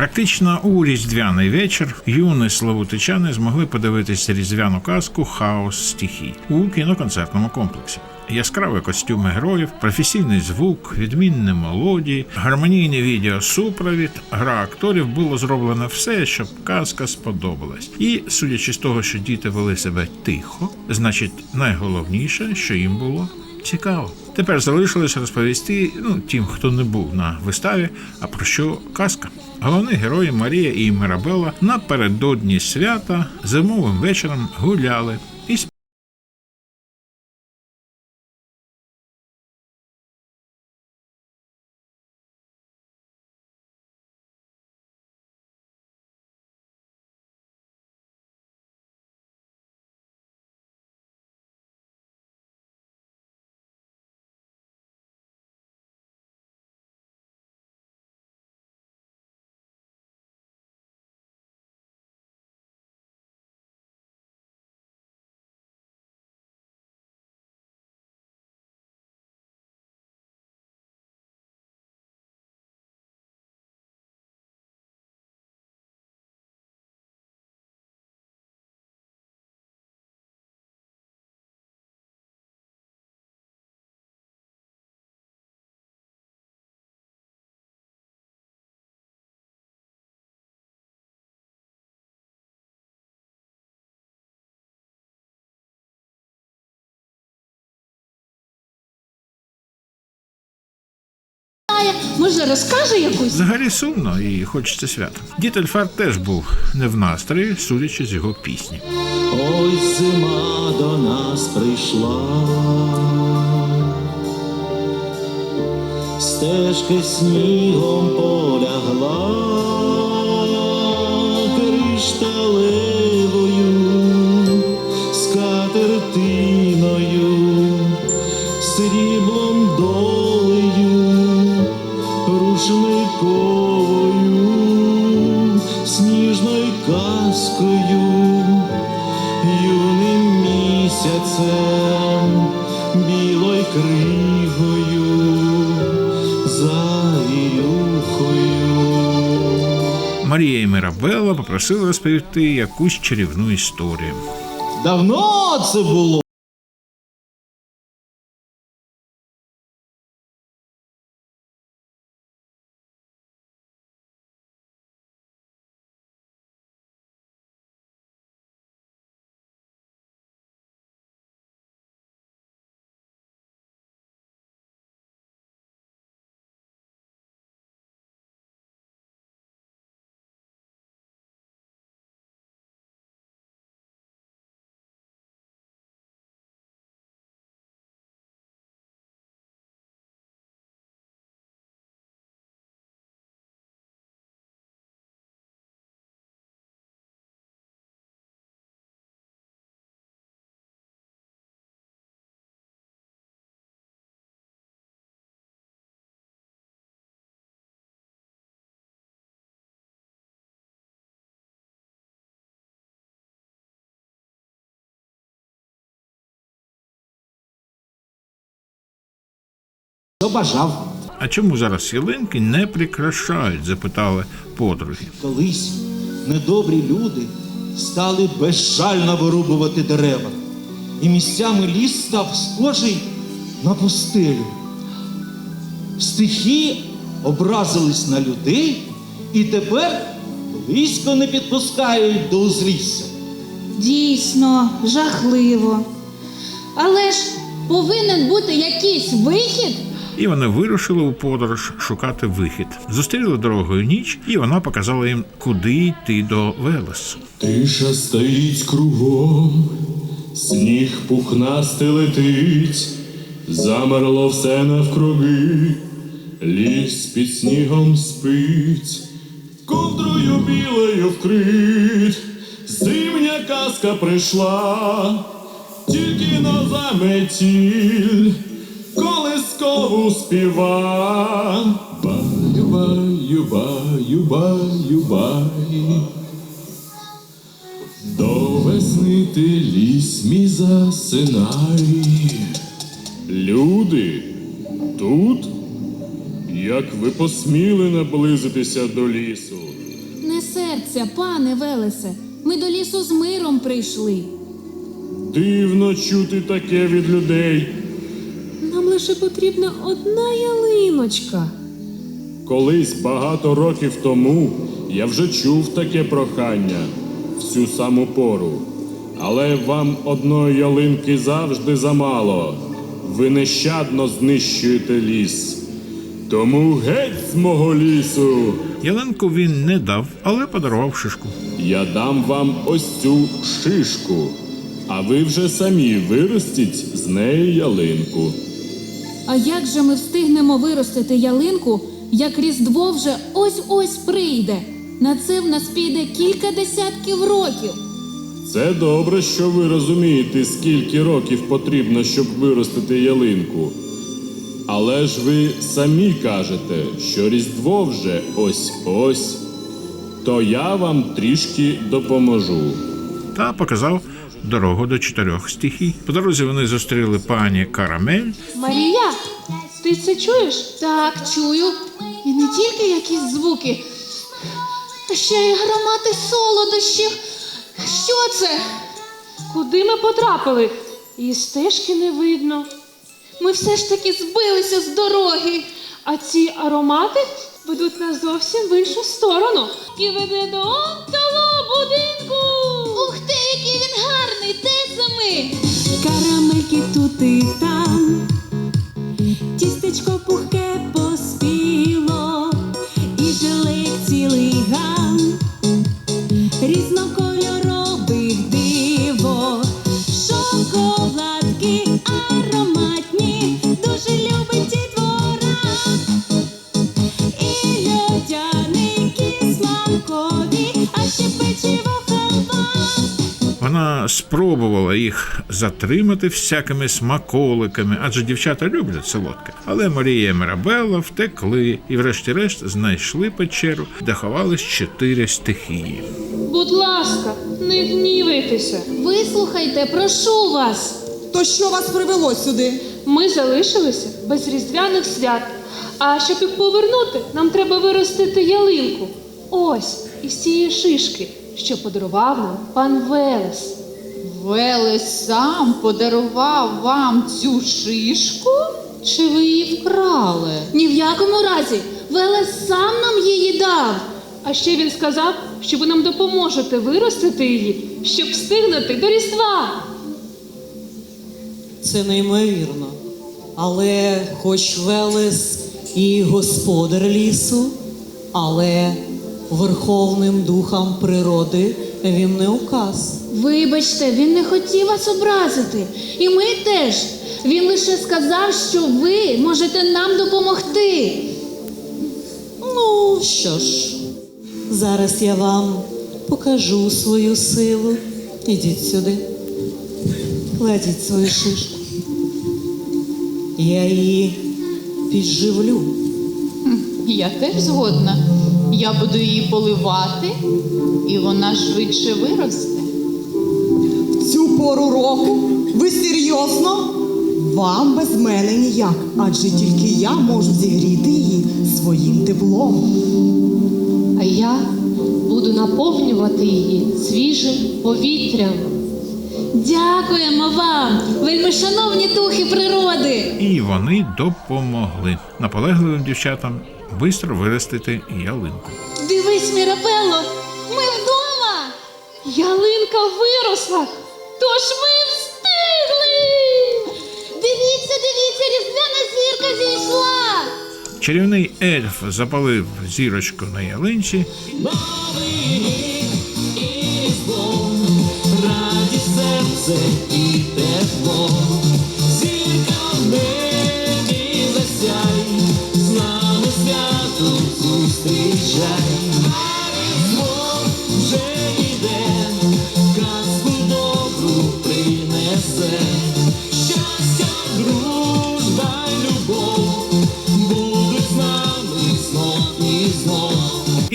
Практично у різдвяний вечір юні славутичани змогли подивитися різдвяну казку Хаос стихій у кіноконцертному комплексі. Яскраві костюми героїв, професійний звук, відмінні мелодії, гармонійний відеосупровід, гра акторів було зроблено все, щоб казка сподобалась. І судячи з того, що діти вели себе тихо, значить найголовніше, що їм було цікаво. Тепер залишилось розповісти ну тим, хто не був на виставі, а про що казка. Головні герої Марія і Мирабела напередодні свята зимовим вечором гуляли Може, розкаже якусь? взагалі сумно і хочеться свята. Дід Ельфар теж був не в настрої, судячи з його пісні. Ось зима до нас прийшла, стежки снігом полягла, кришталевою, місяцем, білою кригою, заілюхою. Марія і Мирабелла попросили розповісти якусь чарівну історію. Давно це було. Бажав А чому зараз ялинки не прикрашають? запитали подруги. Колись недобрі люди стали безжально вирубувати дерева, і місцями ліс став схожий на пустелю. Стихії образились на людей і тепер близько не підпускають до узлісся. Дійсно, жахливо. Але ж повинен бути якийсь вихід. І вони вирушили у подорож шукати вихід. Зустріли дорогою ніч, і вона показала їм, куди йти до Велесу. Тиша стоїть кругом, сніг пухнастий летить, замерло все навкруги, ліс під снігом спить, ковдрою білою вкрит, зимня казка прийшла, тільки на заметіль, колискову співа. Баю, баю, баю, баю, баю. До весни ти ліс мій засинай. Люди тут як ви посміли наблизитися до лісу. Не серця, пане Велесе. Ми до лісу з миром прийшли. Дивно чути таке від людей. Лише потрібна одна ялиночка. Колись багато років тому я вже чув таке прохання в цю саму пору. Але вам одної ялинки завжди замало. Ви нещадно знищуєте ліс. Тому геть з мого лісу. Ялинку він не дав, але подарував шишку. Я дам вам ось цю шишку, а ви вже самі виростіть з неї ялинку. А як же ми встигнемо виростити ялинку, як Різдво вже ось-ось прийде? На це в нас піде кілька десятків років. Це добре, що ви розумієте, скільки років потрібно, щоб виростити ялинку. Але ж ви самі кажете, що Різдво вже ось-ось, то я вам трішки допоможу. та показав дорогу до чотирьох стихій. По дорозі вони зустріли пані Карамель, Марія, ти це чуєш? Так, чую. І не тільки якісь звуки, а ще й громати солодощів. Що це? Куди ми потрапили? І стежки не видно. Ми все ж таки збилися з дороги. А ці аромати ведуть нас зовсім в іншу сторону. І веде до того будинку. Ух ти, який! Де це ми? Карамельки тут і там, тістечко пухке поспіло, спробувала їх затримати всякими смаколиками, адже дівчата люблять солодке. Але Марія і Мирабелла втекли і, врешті-решт, знайшли печеру, де ховались чотири стихії. Будь ласка, не гнівайтеся. Вислухайте, прошу вас. То що вас привело сюди? Ми залишилися без різдвяних свят. А щоб їх повернути, нам треба виростити ялинку. Ось із цієї шишки, що подарував нам пан Велес. Велес сам подарував вам цю шишку? Чи ви її вкрали? Ні в якому разі. Велес сам нам її дав. А ще він сказав, що ви нам допоможете виростити її, щоб встигнути до Різдва. Це неймовірно. Але хоч Велес і господар лісу, але верховним духом природи він не указ. Вибачте, він не хотів вас образити. І ми теж. Він лише сказав, що ви можете нам допомогти. Ну що ж, зараз я вам покажу свою силу. Ідіть сюди. Кладіть свою шишку. Я її підживлю. Я теж згодна. Я буду її поливати, і вона швидше виросте. Пору року? Ви серйозно? Вам без мене ніяк, адже тільки я можу зігріти її своїм теплом. А я буду наповнювати її свіжим повітрям. Дякуємо вам, вельмишановні духи природи. І вони допомогли наполегливим дівчатам бистро виростити ялинку. Дивись, Мірабелло, ми вдома. Ялинка виросла, тож ми встигли. Дивіться, дивіться, різдвяна зірка зійшла. Чарівний ельф запалив зірочку на ялинці, Раді серце і тепло, зірка в небі засяй, з нами свято зустрічай.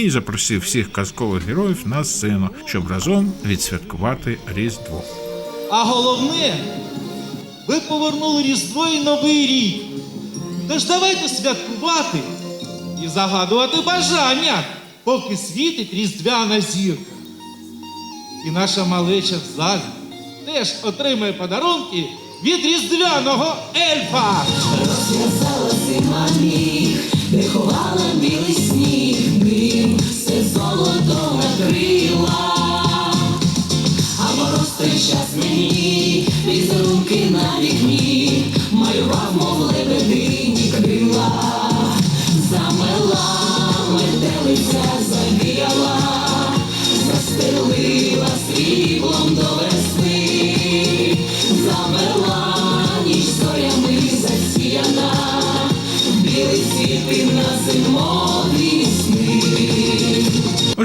І запросив всіх казкових героїв на сцену, щоб разом відсвяткувати Різдво. А головне, ви повернули Різдво і Новий рік. Тож давайте святкувати і загадувати бажання, поки світить різдвяна зірка. І наша малеча в залі теж отримає подарунки від різдвяного ельфа. Розв'язала зима міг, ховала білий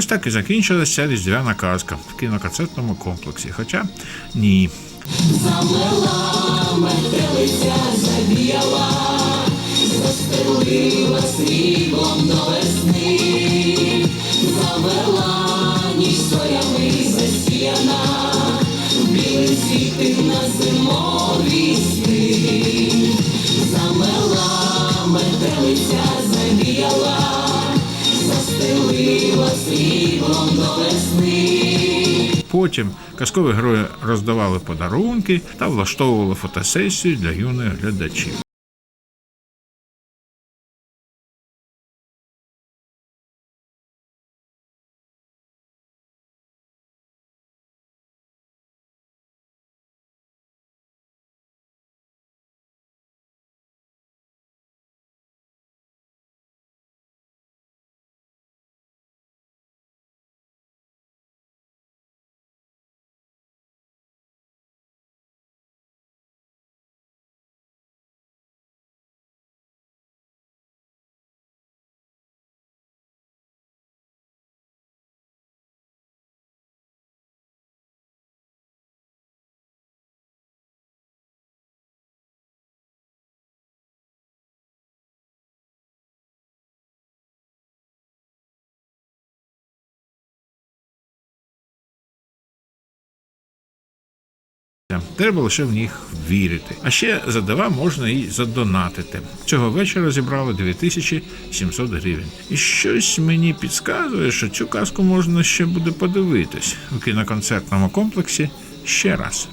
Ось так і закінчилася різдвяна казка в кіноконцертному комплексі. Хоча ні. Замела метелиця завіяла, застелила сріблом до весни, замела ніч зорями засіяна, білий світи на зимові сни, Потім казкові герої роздавали подарунки та влаштовували фотосесію для юних глядачів. Треба лише в них вірити. А ще за дива можна і задонатити. Цього вечора зібрали 2700 гривень. І щось мені підказує, що цю казку можна ще буде подивитись у кіноконцертному комплексі ще раз.